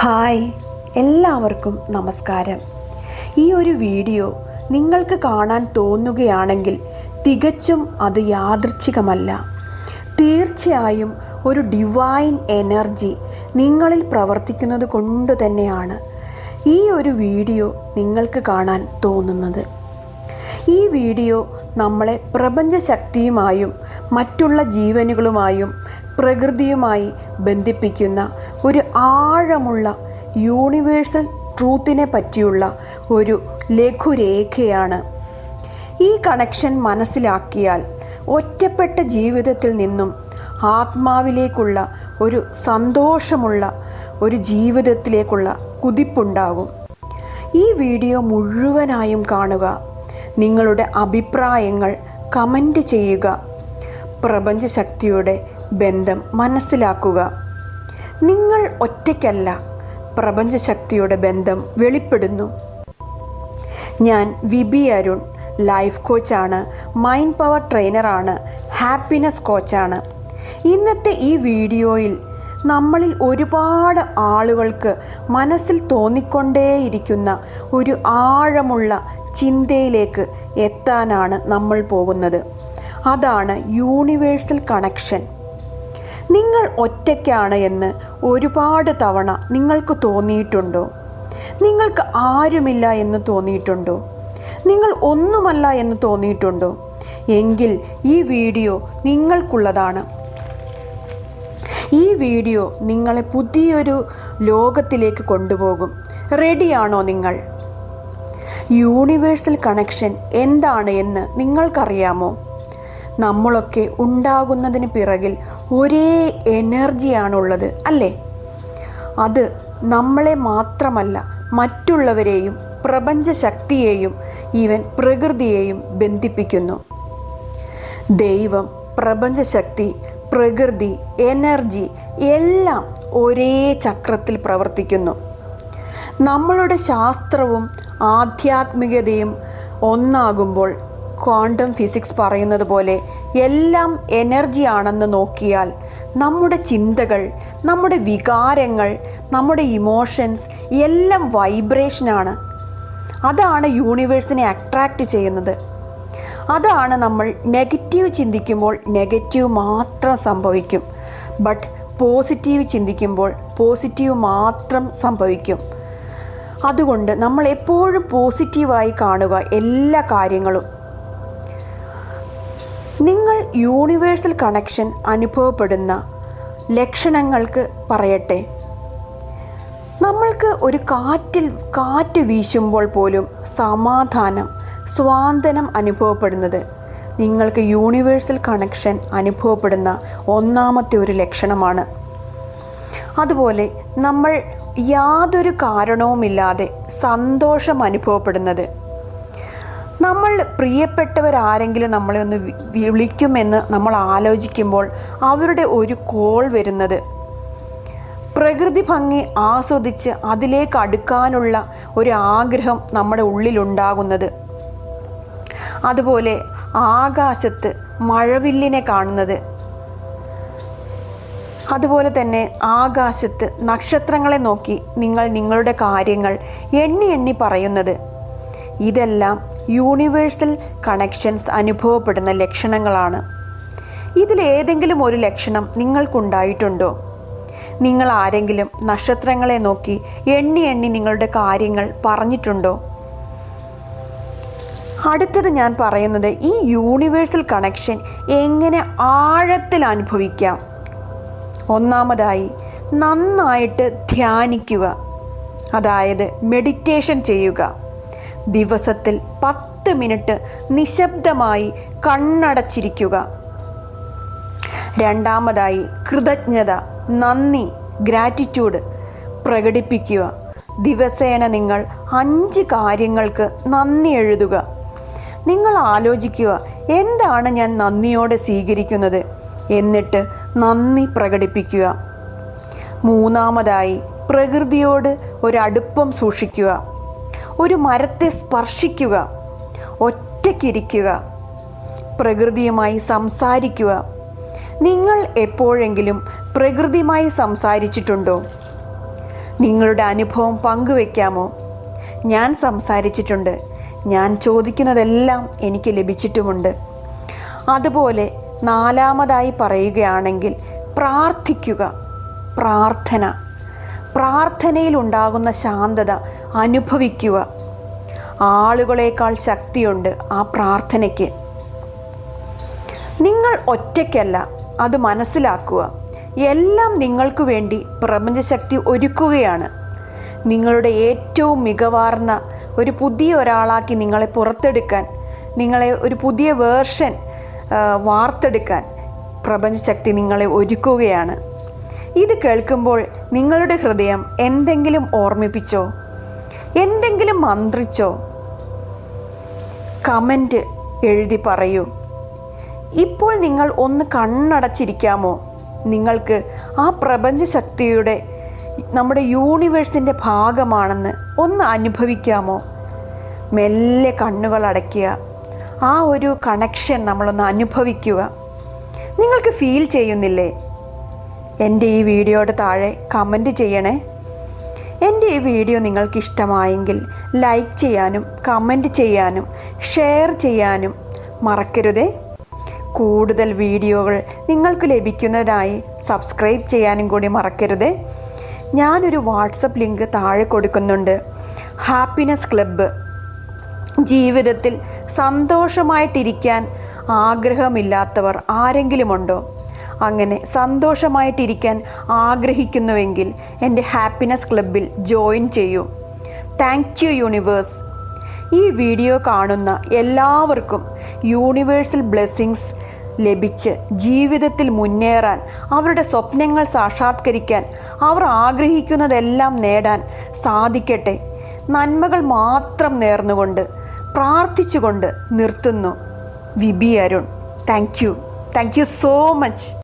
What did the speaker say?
Hi എല്ലാവർക്കും നമസ്കാരം. ഈ ഒരു വീഡിയോ നിങ്ങൾക്ക് കാണാൻ തോന്നുകയാണെങ്കിൽ തികച്ചും അത് യാദൃച്ഛികമല്ല. തീർച്ചയായും ഒരു ഡിവൈൻ എനർജി നിങ്ങളിൽ പ്രവർത്തിക്കുന്നത് കൊണ്ട് തന്നെയാണ് ഈ ഒരു വീഡിയോ നിങ്ങൾക്ക് കാണാൻ തോന്നുന്നത്. ഈ വീഡിയോ നമ്മളെ പ്രപഞ്ചശക്തിയുമായും മറ്റുള്ള ജീവനുകളുമായും പ്രകൃതിയുമായി ബന്ധിപ്പിക്കുന്ന ഒരു ആഴമുള്ള യൂണിവേഴ്സൽ ട്രൂത്തിനെ പറ്റിയുള്ള ഒരു ലഘുരേഖയാണ്. ഈ കണക്ഷൻ മനസ്സിലാക്കിയാൽ ഒറ്റപ്പെട്ട ജീവിതത്തിൽ നിന്നും ആത്മാവിലേക്കുള്ള ഒരു സന്തോഷമുള്ള ഒരു ജീവിതത്തിലേക്കുള്ള കുതിപ്പുണ്ടാകും. ഈ വീഡിയോ മുഴുവനായും കാണുക. നിങ്ങളുടെ അഭിപ്രായങ്ങൾ കമന്റ് ചെയ്യുക. പ്രപഞ്ചശക്തിയുടെ ബന്ധം മനസ്സിലാക്കുക. നിങ്ങൾ ഒറ്റയ്ക്കല്ല പ്രപഞ്ചശക്തിയുടെ ബന്ധം വെളിപ്പെടുന്നു. ഞാൻ വിബി അരുൺ ലൈഫ് കോച്ചാണ് മൈൻഡ് പവർ ട്രെയിനറാണ് ഹാപ്പിനെസ് കോച്ചാണ്. ഇന്നത്തെ ഈ വീഡിയോയിൽ നമ്മളിൽ ഒരുപാട് ആളുകൾക്ക് മനസ്സിൽ തോന്നിക്കൊണ്ടേയിരിക്കുന്ന ഒരു ആഴമുള്ള ചിന്തയിലേക്ക് എത്താനാണ് നമ്മൾ പോകുന്നത്. അതാണ് യൂണിവേഴ്സൽ കണക്ഷൻ നിങ്ങൾ ഒറ്റയ്ക്കാണ് എന്ന് ഒരുപാട് തവണ നിങ്ങൾക്ക് തോന്നിയിട്ടുണ്ടോ? നിങ്ങൾക്ക് ആരുമില്ല എന്ന് തോന്നിയിട്ടുണ്ടോ? നിങ്ങൾ ഒന്നുമല്ല എന്ന് തോന്നിയിട്ടുണ്ടോ? എങ്കിൽ ഈ വീഡിയോ നിങ്ങൾക്കുള്ളതാണ്. ഈ വീഡിയോ നിങ്ങളെ പുതിയൊരു ലോകത്തിലേക്ക് കൊണ്ടുപോകും. റെഡിയാണോ നിങ്ങൾ? യൂണിവേഴ്സൽ കണക്ഷൻ എന്താണ് എന്ന് നിങ്ങൾക്കറിയാമോ? നമ്മളൊക്കെ ഉണ്ടാകുന്നതിന് പിറകിൽ ഒരേ എനർജിയാണുള്ളത് അല്ലേ? അത് നമ്മളെ മാത്രമല്ല മറ്റുള്ളവരെയും പ്രപഞ്ചശക്തിയെയും ഈവൻ പ്രകൃതിയെയും ബന്ധിപ്പിക്കുന്നു. ദൈവം പ്രപഞ്ചശക്തി പ്രകൃതി എനർജി എല്ലാം ഒരേ ചക്രത്തിൽ പ്രവർത്തിക്കുന്നു. നമ്മളുടെ ശാസ്ത്രവും ആധ്യാത്മികതയും ഒന്നാകുമ്പോൾ ക്വാണ്ടം ഫിസിക്സ് പറയുന്നത് പോലെ എല്ലാം എനർജി ആണെന്ന് നോക്കിയാൽ നമ്മുടെ ചിന്തകൾ നമ്മുടെ വികാരങ്ങൾ നമ്മുടെ ഇമോഷൻസ് എല്ലാം വൈബ്രേഷനാണ് അതാണ് യൂണിവേഴ്സിനെ അട്രാക്റ്റ് ചെയ്യുന്നത്. അതാണ് നമ്മൾ നെഗറ്റീവ് ചിന്തിക്കുമ്പോൾ നെഗറ്റീവ് മാത്രം സംഭവിക്കും. ബട്ട് പോസിറ്റീവ് ചിന്തിക്കുമ്പോൾ പോസിറ്റീവ് മാത്രം സംഭവിക്കും. അതുകൊണ്ട് നമ്മൾ എപ്പോഴും പോസിറ്റീവായി കാണുക എല്ലാ കാര്യങ്ങളും. നിങ്ങൾ യൂണിവേഴ്സൽ കണക്ഷൻ അനുഭവപ്പെടുന്ന ലക്ഷണങ്ങൾക്ക് പറയട്ടെ. നമ്മൾക്ക് ഒരു കാറ്റിൽ കാറ്റ് വീശുമ്പോൾ പോലും സമാധാനം സ്വാന്തനം അനുഭവപ്പെടുന്നത് നിങ്ങൾക്ക് യൂണിവേഴ്സൽ കണക്ഷൻ അനുഭവപ്പെടുന്ന ഒന്നാമത്തെ ഒരു ലക്ഷണമാണ്. അതുപോലെ നമ്മൾ യാതൊരു കാരണവുമില്ലാതെ സന്തോഷം അനുഭവപ്പെടുന്നത് നമ്മൾ പ്രിയപ്പെട്ടവരാരെങ്കിലും നമ്മളെ ഒന്ന് വിളിക്കുമെന്ന് നമ്മൾ ആലോചിക്കുമ്പോൾ അവരുടെ ഒരു കോൾ വരുന്നത് പ്രകൃതി ഭംഗി ആസ്വദിച്ച് അതിലേക്ക് അടുക്കാനുള്ള ഒരു ആഗ്രഹം നമ്മുടെ ഉള്ളിലുണ്ടാകുന്നത്. അതുപോലെ ആകാശത്ത് മഴവില്ലിനെ കാണുന്നത്. അതുപോലെ തന്നെ ആകാശത്ത് നക്ഷത്രങ്ങളെ നോക്കി നിങ്ങൾ നിങ്ങളുടെ കാര്യങ്ങൾ എണ്ണി എണ്ണി പറയുന്നത്. ഇതെല്ലാം യൂണിവേഴ്സൽ കണക്ഷൻസ് അനുഭവപ്പെടുന്ന ലക്ഷണങ്ങളാണ്. ഇതിലേതെങ്കിലും ഒരു ലക്ഷണം നിങ്ങൾക്കുണ്ടായിട്ടുണ്ടോ? നിങ്ങൾ ആരെങ്കിലും നക്ഷത്രങ്ങളെ നോക്കി എണ്ണി എണ്ണി നിങ്ങളുടെ കാര്യങ്ങൾ പറഞ്ഞിട്ടുണ്ടോ? അടുത്തത് ഞാൻ പറയുന്നത് ഈ യൂണിവേഴ്സൽ കണക്ഷൻ എങ്ങനെ ആഴത്തിൽ അനുഭവിക്കാം. ഒന്നാമതായി നന്നായിട്ട് ധ്യാനിക്കുക. അതായത് മെഡിറ്റേഷൻ ചെയ്യുക. ദിവസത്തിൽ പത്ത് മിനിറ്റ് നിശബ്ദമായി കണ്ണടച്ചിരിക്കുക. രണ്ടാമതായി കൃതജ്ഞത നന്ദി ഗ്രാറ്റിറ്റ്യൂഡ് പ്രകടിപ്പിക്കുക. ദിവസേന നിങ്ങൾ അഞ്ച് കാര്യങ്ങൾക്ക് നന്ദി എഴുതുക. നിങ്ങൾ ആലോചിക്കുക എന്താണ് ഞാൻ നന്ദിയോടെ സ്വീകരിക്കുന്നത്? എന്നിട്ട് നന്ദി പ്രകടിപ്പിക്കുക. മൂന്നാമതായി പ്രകൃതിയോട് ഒരടുപ്പം സൂക്ഷിക്കുക. ഒരു മരത്തെ സ്പർശിക്കുക ഒറ്റയ്ക്കിരിക്കുക പ്രകൃതിയുമായി സംസാരിക്കുക. നിങ്ങൾ എപ്പോഴെങ്കിലും പ്രകൃതിയുമായി സംസാരിച്ചിട്ടുണ്ടോ? നിങ്ങളുടെ അനുഭവം പങ്കുവെക്കാമോ? ഞാൻ സംസാരിച്ചിട്ടുണ്ട്. ഞാൻ ചോദിക്കുന്നതെല്ലാം എനിക്ക് ലഭിച്ചിട്ടുമുണ്ട്. അതുപോലെ നാലാമതായി പറയുകയാണെങ്കിൽ പ്രാർത്ഥിക്കുക പ്രാർത്ഥന. പ്രാർത്ഥനയിൽ ഉണ്ടാകുന്ന ശാന്തത അനുഭവിക്കുക. ആളുകളേക്കാൾ ശക്തിയുണ്ട് ആ പ്രാർത്ഥനയ്ക്ക്. നിങ്ങൾ ഒറ്റയ്ക്കല്ല അത് മനസ്സിലാക്കുക. എല്ലാം നിങ്ങൾക്ക് വേണ്ടി പ്രപഞ്ചശക്തി ഒരുക്കുകയാണ്. നിങ്ങളുടെ ഏറ്റവും മികവാർന്ന ഒരു പുതിയ ഒരാളാക്കി നിങ്ങളെ പുറത്തെടുക്കാൻ നിങ്ങളെ ഒരു പുതിയ വേർഷൻ വാർത്തെടുക്കാൻ പ്രപഞ്ചശക്തി നിങ്ങളെ ഒരുക്കുകയാണ്. ഇത് കേൾക്കുമ്പോൾ നിങ്ങളുടെ ഹൃദയം എന്തെങ്കിലും ഓർമ്മിപ്പിച്ചോ? എന്തെങ്കിലും മന്ത്രിച്ചോ? കമന്റ് എഴുതി പറയൂ. ഇപ്പോൾ നിങ്ങൾ ഒന്ന് കണ്ണടച്ചിരിക്കാമോ? നിങ്ങൾക്ക് ആ പ്രപഞ്ച ശക്തിയുടെ നമ്മുടെ യൂണിവേഴ്സിന്റെ ഭാഗമാണെന്ന് ഒന്ന് അനുഭവിക്കാമോ? മെല്ലെ കണ്ണുകൾ അടയ്ക്കുക. ആ ഒരു കണക്ഷൻ നമ്മളൊന്ന് അനുഭവിക്കുക. നിങ്ങൾക്ക് ഫീൽ ചെയ്യുന്നില്ലേ? എന്റെ ഈ വീഡിയോയുടെ താഴെ കമന്റ് ചെയ്യണേ. എന്റെ ഈ വീഡിയോ നിങ്ങൾക്ക് ഇഷ്ടമായെങ്കിൽ ലൈക്ക് ചെയ്യാനും കമന്റ് ചെയ്യാനും ഷെയർ ചെയ്യാനും മറക്കരുതേ. കൂടുതൽ വീഡിയോകൾ നിങ്ങൾക്ക് ലഭിക്കുന്നതിനായി സബ്സ്ക്രൈബ് ചെയ്യാനും കൂടി മറക്കരുതേ. ഞാനൊരു വാട്സപ്പ് ലിങ്ക് താഴെ കൊടുക്കുന്നുണ്ട്. ഹാപ്പിനെസ് ക്ലബ്ബ് ജീവിതത്തിൽ സന്തോഷമായിട്ടിരിക്കാൻ ആഗ്രഹമില്ലാത്തവർ ആരെങ്കിലുമുണ്ടോ? അങ്ങനെ സന്തോഷമായിട്ടിരിക്കാൻ ആഗ്രഹിക്കുന്നുവെങ്കിൽ എന്റെ ഹാപ്പിനെസ് ക്ലബിൽ ജോയിൻ ചെയ്യൂ. താങ്ക് യു യൂണിവേഴ്സ് ഈ വീഡിയോ കാണുന്ന എല്ലാവർക്കും യൂണിവേഴ്സൽ ബ്ലെസ്സിങ്സ് ലഭിച്ച് ജീവിതത്തിൽ മുന്നേറാൻ അവരുടെ സ്വപ്നങ്ങൾ സാക്ഷാത്കരിക്കാൻ അവർ ആഗ്രഹിക്കുന്നതെല്ലാം നേടാൻ സാധിക്കട്ടെ. നന്മകൾ മാത്രം നേർന്നുകൊണ്ട് പ്രാർത്ഥിച്ചുകൊണ്ട് നിർത്തുന്നു VB Arun. Thank you thank you so much